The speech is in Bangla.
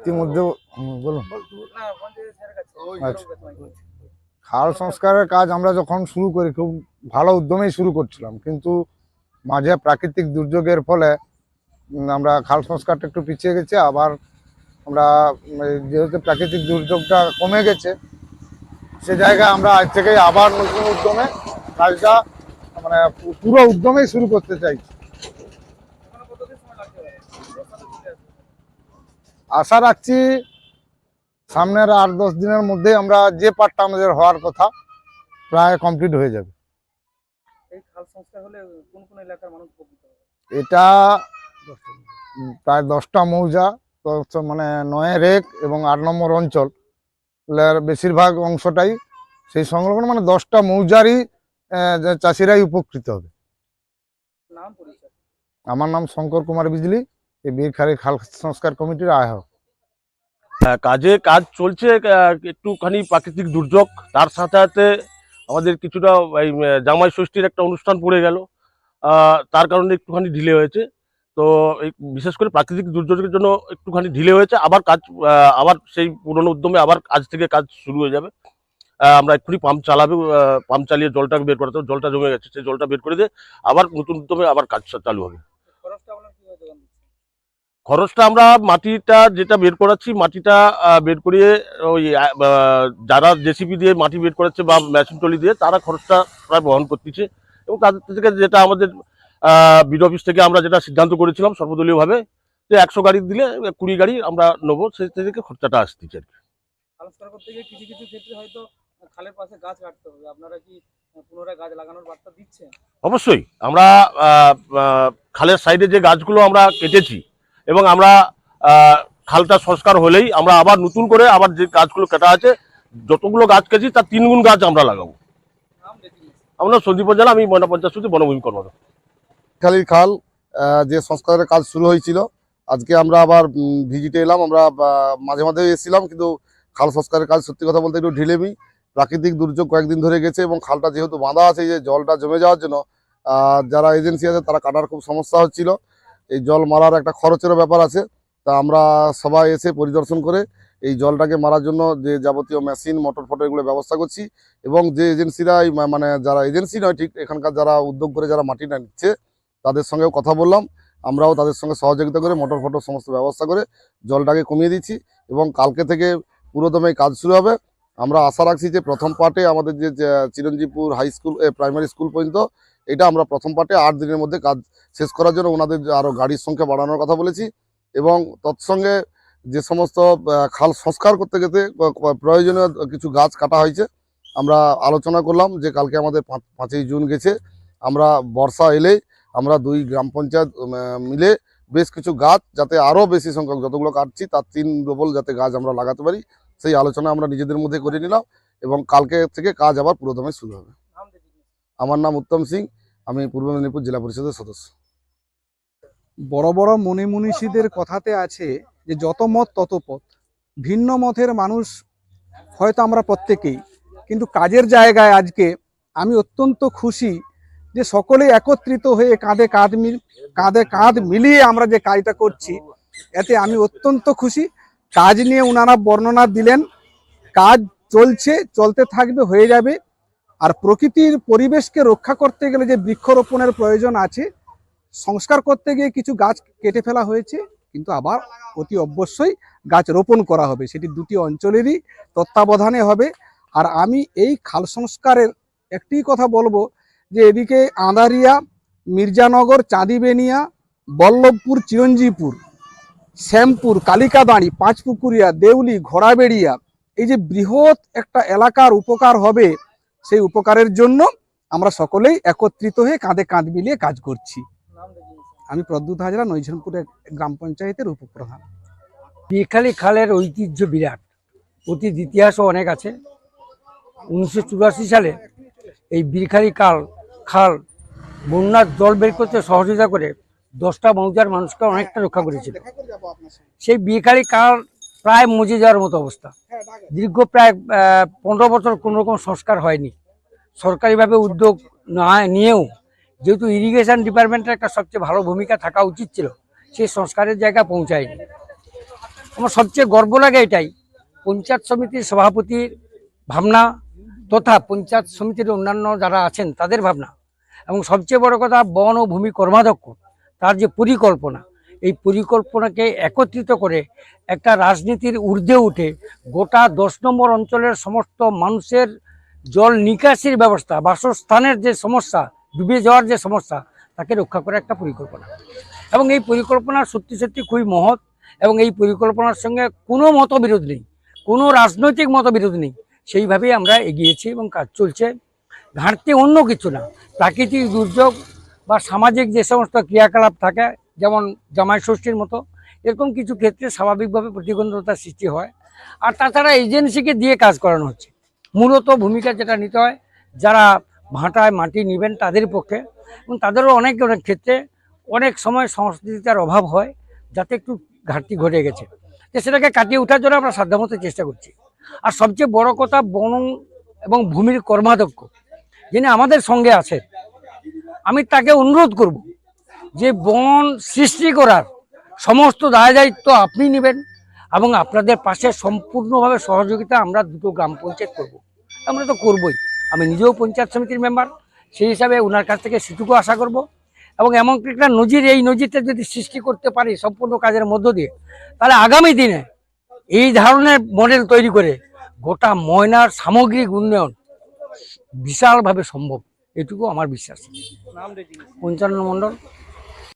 ইতিমধ্যে বলুন। আচ্ছা। খাল সংস্কারের কাজ আমরা যখন শুরু করি খুব ভালো উদ্যমেই শুরু করছিলাম কিন্তু মাঝে প্রাকৃতিক দুর্যোগের ফলে আমরা খাল সংস্কারটা একটু পিছিয়ে গেছে আবার আমরা যেহেতু প্রাকৃতিক দুর্যোগটা কমে গেছে সে জায়গায় আমরা আজ থেকেই আবার নতুন উদ্যমে কাজটা মানে পুরো উদ্যমেই শুরু করতে চাইছি। আশা রাখছি সামনের আট দশ দিনের মধ্যে আমরা যে পার্টটা আমাদের হওয়ার কথা প্রায় কমপ্লিট হয়ে যাবে। এটা প্রায় দশটা মৌজা মানে নয় রেক এবং আট নম্বর অঞ্চল। বেশিরভাগ অংশটাই সেই সংলগ্ন মানে দশটা মৌজারই চাষিরাই উপকৃত হবে। আমার নাম শঙ্কর কুমার বিজলি। এই বীরখালী খাল সংস্কার কমিটির আহ্বায়ক। হ্যাঁ, কাজে কাজ চলছে একটুখানি প্রাকৃতিক দুর্যোগ তার সাথে সাথে আমাদের কিছুটা এই জামাই ষষ্ঠীর একটা অনুষ্ঠান পড়ে গেল। তার কারণে একটুখানি ঢিলে হয়েছে। তো এই বিশেষ করে প্রাকৃতিক দুর্যোগের জন্য একটুখানি ঢিলে হয়েছে। আবার কাজ আবার সেই পুরনো উদ্যমে আবার আজ থেকে কাজ শুরু হয়ে যাবে। আমরা এক্ষুনি পাম্প চালাবে পাম্প চালিয়ে জলটা বের করাতে জলটা জমে গেছে সেই জলটা বের করে দিয়ে আবার নতুন উদ্যমে আবার কাজ চালু হবে খরচটা আপনার কীভাবে যোগান দিচ্ছে খরচটা আমরা মাটিটা যেটা বের করাচ্ছি মাটিটা বের করিয়ে ওই যারা জেসিপি দিয়ে মাটি বের করাচ্ছে বা মেশিন টলি দিয়ে তারা খরচটা প্রায় বহন করতেছে। এবং তাদের থেকে যেটা আমাদের বিড অফিস থেকে আমরা যেটা সিদ্ধান্ত করেছিলাম সর্বদলীয়ভাবে যে একশো গাড়ি দিলে কুড়ি গাড়ি আমরা নেব সেই থেকে খরচাটা আসতেছে আর কি। কিছু কিছু ক্ষেত্রে হয়তো খালের পাশে গাছ কাটতে হবে। আপনারা কি পুনরায় গাছ লাগানোর বার্তা দিচ্ছেন? অবশ্যই। আমরা খালের সাইডে যে গাছগুলো আমরা কেটেছি এবং আমরা খালটা সংস্কার হলেই আমরা আবার নতুন করে আবার যে গাছগুলো কাটা আছে, যতগুলো গাছ কেছি তার তিন গুণ গাছ আমরা লাগাবো। আমরা সন্দীপ জেলা আমি ময়না পঞ্চায়েত সমিতি বনভূমি কর্মরত। খালির খাল যে সংস্কারের কাজ শুরু হয়েছিল, আজকে আমরা আবার ভিজিটে এলাম, আমরা মাঝে মাঝে এসেছিলাম, কিন্তু খাল সংস্কারের কাজ সত্যি কথা বলতে একটু ঢিলেমি। প্রাকৃতিক দুর্যোগ কয়েকদিন ধরে গেছে এবং খালটা যেহেতু বাঁধা আছে যে জলটা জমে যাওয়ার জন্য যারা এজেন্সি আছে, তারা কাটার খুব সমস্যা হচ্ছিল। এই জল মারার একটা খরচেরও ব্যাপার আছে। তা আমরা সবাই এসে পরিদর্শন করে এই জলটাকে মারার জন্য যে যাবতীয় মেশিন, মোটর ফটো এগুলো ব্যবস্থা করছি এবং যে এজেন্সিরা মানে যারা এজেন্সি নয়, ঠিক এখানকার যারা উদ্যোগ করে যারা মাটিটা নিচ্ছে, তাদের সঙ্গেও কথা বললাম। আমরাও তাদের সঙ্গে সহযোগিতা করে মোটর ফটর সমস্ত ব্যবস্থা করে জলটাকে কমিয়ে দিচ্ছি এবং কালকে থেকে পুরোদমে কাজ শুরু হবে। আমরা আশা রাখছি যে প্রথম পার্টে আমাদের যে Chiranjibpur high school primary school পর্যন্ত এটা আমরা প্রথম পার্টে আট দিনের মধ্যে কাজ শেষ করার জন্য ওনাদের আরও গাড়ির সংখ্যা বাড়ানোর কথা বলেছি এবং তৎসঙ্গে যে সমস্ত খাল সংস্কার করতে গেতে প্রয়োজনীয় কিছু গাছ কাটা হয়েছে, আমরা আলোচনা করলাম যে কালকে আমাদের পাঁচ- পাঁচই জুন গেছে, আমরা বর্ষা এলেই আমরা দুই গ্রাম পঞ্চায়েত মিলে বেশ কিছু গাছ যাতে আরও বেশি সংখ্যক যতগুলো কাটছি তার তিন ডবল যাতে গাছ আমরা লাগাতে পারি, সেই আলোচনা আমরা নিজেদের মধ্যে করে নিলাম এবং কালকে থেকে কাজ আবার পুরোদমে শুরু হবে। আমার নাম উত্তম সিং, আমি পূর্ব মেদিনীপুর জেলা পরিষদের সদস্য। বড় বড় মনি মনীষীদের কথাতে আছে যে, যত মত তত পথ। ভিন্ন মতের মানুষ হয়তো আমরা প্রত্যেকেই, কিন্তু কাজের জায়গায় আজকে আমি অত্যন্ত খুশি যে, সকলে একত্রিত হয়ে কাঁধে কাঁধ মিল, কাঁধে কাঁধ মিলিয়ে আমরা যে কাজটা করছি, এতে আমি অত্যন্ত খুশি। কাজ নিয়ে ওনারা বর্ণনা দিলেন, কাজ চলছে, চলতে থাকবে, হয়ে যাবে। আর প্রকৃতির পরিবেশকে রক্ষা করতে গেলে যে বৃক্ষরোপণের প্রয়োজন আছে, সংস্কার করতে গিয়ে কিছু গাছ কেটে ফেলা হয়েছে, কিন্তু আবার অতি অবশ্যই গাছ রোপণ করা হবে। সেটি দুটি অঞ্চলেরই তত্ত্বাবধানে হবে। আর আমি এই খাল সংস্কারের একটি কথা বলব যে এদিকে আঁদারিয়া মির্জানগর, চাঁদিবেনিয়া, বল্লভপুর চিরঞ্জীবপুর শ্যামপুর, কালিকাদাঁড়ি, পাঁচপুকুরিয়া, দেউলি, ঘোড়াবেড়িয়া, এই যে বৃহৎ একটা এলাকার উপকার হবে সেই উপকারের জন্য আমরা সকলেই একত্রিত হয়ে কাঁধে কাঁধ মিলিয়ে কাজ করছি। আমি প্রদ্যুৎ হাজরা নৈঝনপুরের গ্রাম পঞ্চায়েতের উপপ্রধান। বিখালি খালের ঐতিহ্য বিরাট। অতীত ইতিহাসও অনেক আছে। উনিশশো চুরাশি সালে এই বীরখালি কাল, খাল, বন্যার জল বের করতে সহযোগিতা করে দশটা মৌজার মানুষকে অনেকটা রক্ষা করেছিল। সেই বিখালি কাল প্রায় মজে যাওয়ার মতো অবস্থা। দীর্ঘ প্রায় পনেরো বছর কোনো রকম সংস্কার হয়নি। সরকারিভাবে উদ্যোগ না নিয়েও যেহেতু ইরিগেশন ডিপার্টমেন্টের একটা সবচেয়ে ভালো ভূমিকা থাকা উচিত ছিল সেই সংস্কারের জায়গা পৌঁছায়নি। আমার সবচেয়ে গর্ব লাগে এটাই পঞ্চায়েত সমিতির সভাপতির ভাবনা তথা পঞ্চায়েত সমিতির অন্যান্য যারা আছেন তাদের ভাবনা। এবং সবচেয়ে বড় কথা বন ও ভূমি কর্মাধ্যক্ষ তার যে পরিকল্পনা এই পরিকল্পনাকে একত্রিত করে একটা রাজনীতির ঊর্ধ্বে উঠে গোটা দশ নম্বর অঞ্চলের সমস্ত মানুষের জল নিকাশির ব্যবস্থা, বাসস্থানের যে সমস্যা, ডুবে যাওয়ার যে সমস্যা, তাকে রক্ষা করার একটা পরিকল্পনা। এবং এই পরিকল্পনা সত্যি সত্যি খুবই মহৎ এবং এই পরিকল্পনার সঙ্গে কোনো মতবিরোধ নেই, কোনো রাজনৈতিক মতবিরোধ নেই। সেইভাবেই আমরা এগিয়েছি এবং কাজ চলছে। ঘাটতি অন্য কিছু না। প্রাকৃতিক দুর্যোগ বা সামাজিক যে সমস্ত ক্রিয়াকলাপ থাকে যেমন জামাই ষষ্ঠীর মতো, এরকম কিছু ক্ষেত্রে স্বাভাবিকভাবে প্রতিবন্ধকতার সৃষ্টি হয়। আর তাছাড়া এজেন্সিকে দিয়ে কাজ করানো হচ্ছে। মূলত ভূমিকা যেটা নিতে হয়, যারা ভাঁটায় মাটি নেবেন তাদের পক্ষে এবং তাদেরও অনেক অনেক ক্ষেত্রে অনেক সময় সংস্কৃতিতার অভাব হয়, যাতে একটু ঘাটতি ঘটে গেছে। তো সেটাকে কাটিয়ে ওঠার জন্য আমরা সাধ্যমতো চেষ্টা করছি। আর সবচেয়ে বড় কথা বন এবং ভূমির কর্মাধ্যক্ষ, যিনি আমাদের সঙ্গে আছেন, আমি তাকে অনুরোধ করব যে বন সৃষ্টি করার সমস্ত দায় দায়িত্ব আপনি নেবেন এবং আপনাদের পাশে সম্পূর্ণভাবে সহযোগিতা আমরা দুটো গ্রাম পঞ্চায়েত করব। আমরা তো করবই। আমি নিজেও পঞ্চায়েত সমিতির মেম্বার, সেই হিসাবে ওনার কাছ থেকে সেটুকু আশা করব। এবং এমন একটা নজির, এই নজিরটা যদি সৃষ্টি করতে পারি সম্পূর্ণ কাজের মধ্য দিয়ে, তাহলে আগামী দিনে এই ধরনের মডেল তৈরি করে গোটা ময়নার সামগ্রিক উন্নয়ন বিশালভাবে সম্ভব। এটুকু আমার বিশ্বাস। পঞ্চান্ন মণ্ডল।